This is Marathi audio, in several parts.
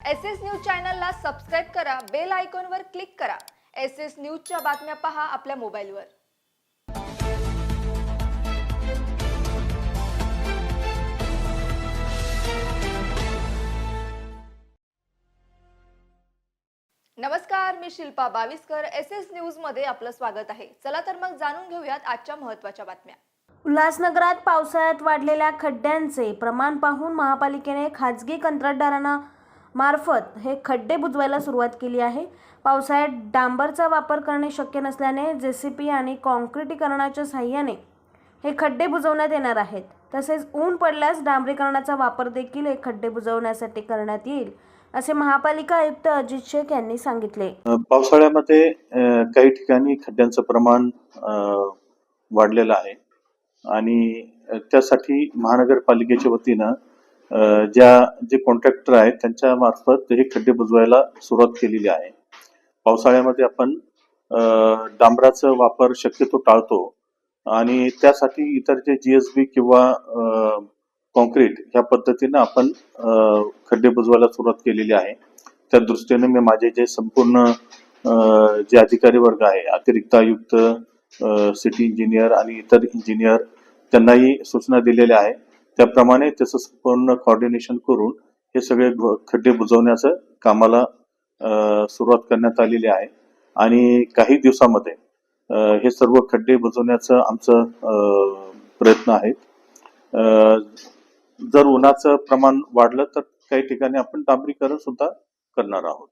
एस एस न्यूज चॅनलला सबस्क्राईब करा बेल आयकॉनवर क्लिक करा. एस एस न्यूजच्या बातम्या पहा आपल्या मोबाईलवर. नमस्कार मी शिल्पा बाविस्कर. एस एस न्यूजमध्ये आपलं स्वागत आहे. चला तर मग जाणून घेऊयात आजच्या महत्त्वाच्या बातम्या. उल्हासनगरात पावसाळ्यात वाढलेल्या खड्ड्यांचे प्रमाण पाहून महापालिकेने खाजगी कंत्राटदारांना मार्फत हे खड्डे बुजवायला सुरुवात केली आहे. पावसाळ्यात डांबरचा वापर करणे शक्य नसल्याने जेसीपी आणि कॉन्क्रिटीकरणाच्या साह्याने हे खड्डे बुजवण्यात येणार आहेत. तसेच ऊन पडल्यास डांबरीकरणाचा वापर देखील हे खड्डे बुजवण्यासाठी करण्यात येईल असे महापालिका आयुक्त अजित शेख यांनी सांगितले. पावसाळ्यामध्ये काही ठिकाणी खड्ड्यांचं प्रमाण वाढलेलं आहे. आणि त्यासाठी महानगरपालिकेच्या वतीनं ज्या जे कॉन्ट्रॅक्टर आहेत त्यांच्या मार्फत हे खड्डे बुजवायला सुरुवात केलेली आहे. पावसाळ्यामध्ये आपण डांबराचा वापर शक्यतो टाळतो आणि त्यासाठी इतर जे जी एस बी किंवा कॉन्क्रीट ह्या पद्धतीनं आपण खड्डे बुजवायला सुरुवात केलेली आहे. त्या दृष्टीने मी माझे जे संपूर्ण जे अधिकारी वर्ग आहे अतिरिक्त आयुक्त सिटी इंजिनियर आणि इतर इंजिनियर त्यांनाही सूचना दिलेल्या आहे त्याप्रमाणे त्याचं संपूर्ण कॉर्डिनेशन करून हे सगळे खड्डे बुजवण्याचं कामाला सुरुवात करण्यात आलेली आहे. आणि काही दिवसामध्ये हे सर्व खड्डे बुजवण्याचं आमचं प्रयत्न आहेत. जर उन्हाचं प्रमाण वाढलं तर काही ठिकाणी आपण डांबरीकरण सुद्धा करणार आहोत.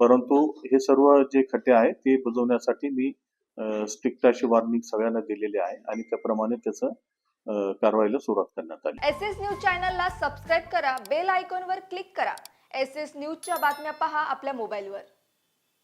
परंतु हे सर्व जे खड्डे आहेत ते बुजवण्यासाठी मी स्ट्रिक्ट अशी वॉर्निंग सगळ्यांना दिलेली आहे. आणि त्याप्रमाणे त्याचं कारवाईला सुरुवात करण्यात आली. एस एस न्यूज चॅनलला सबस्क्राईब करा बेल आयकॉनवर क्लिक करा. एस एस न्यूजच्या बातम्या पहा आपल्या मोबाईलवर.